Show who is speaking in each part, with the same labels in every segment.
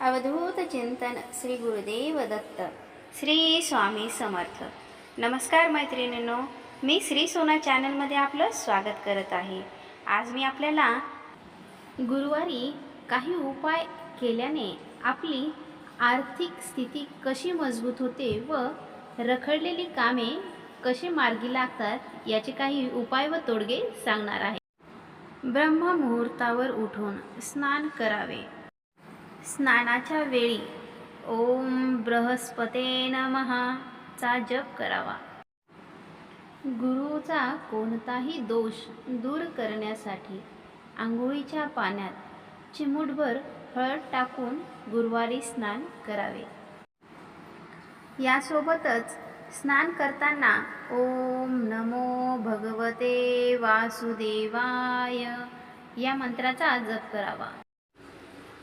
Speaker 1: अवधूत चिंतन श्री गुरुदेव दत्त. श्री स्वामी समर्थ. नमस्कार मैत्रिणींनो मी श्री सोना चॅनलमध्ये आपलं स्वागत करत आहे. आज मी आपल्याला गुरुवारी काही उपाय केल्याने आपली आर्थिक स्थिती कशी मजबूत होते व रखडलेली कामे कशी मार्गी लागतात याचे काही उपाय व तोडगे सांगणार आहे. ब्रह्ममुहूर्तावर उठून स्नान करावे. स्नानाच्या वेळी. ओम बृहस्पते नमहाचा जप करावा. गुरुचा कोणताही दोष दूर करण्यासाठी आंघोळीच्या पाण्यात चिमूटभर हळद टाकून गुरुवारी स्नान करावे. यासोबतच स्नान करताना ओम नमो भगवते वासुदेवाय या मंत्राचा जप करावा.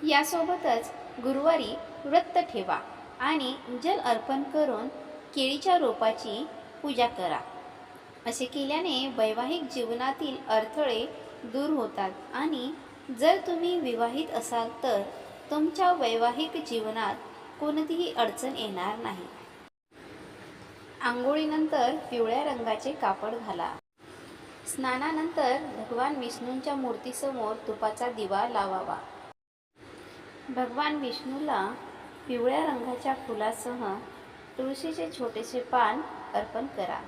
Speaker 1: यासोबतच गुरुवारी व्रत ठेवा आणि जल अर्पण करून केळीच्या रोपाची पूजा करा. असे केल्याने वैवाहिक जीवनातील अडथळे दूर होतात आणि जर तुम्ही विवाहित असाल तर तुमच्या वैवाहिक जीवनात कोणतीही अडचण येणार नाही. आंघोळीनंतर पिवळ्या रंगाचे कापड घाला. स्नानानंतर भगवान विष्णूंच्या मूर्तीसमोर तुपाचा दिवा लावावा. भगवान विष्णूला पिवळ्या रंगाच्या फुलासह तुळशीचे छोटेसे पान अर्पण करा.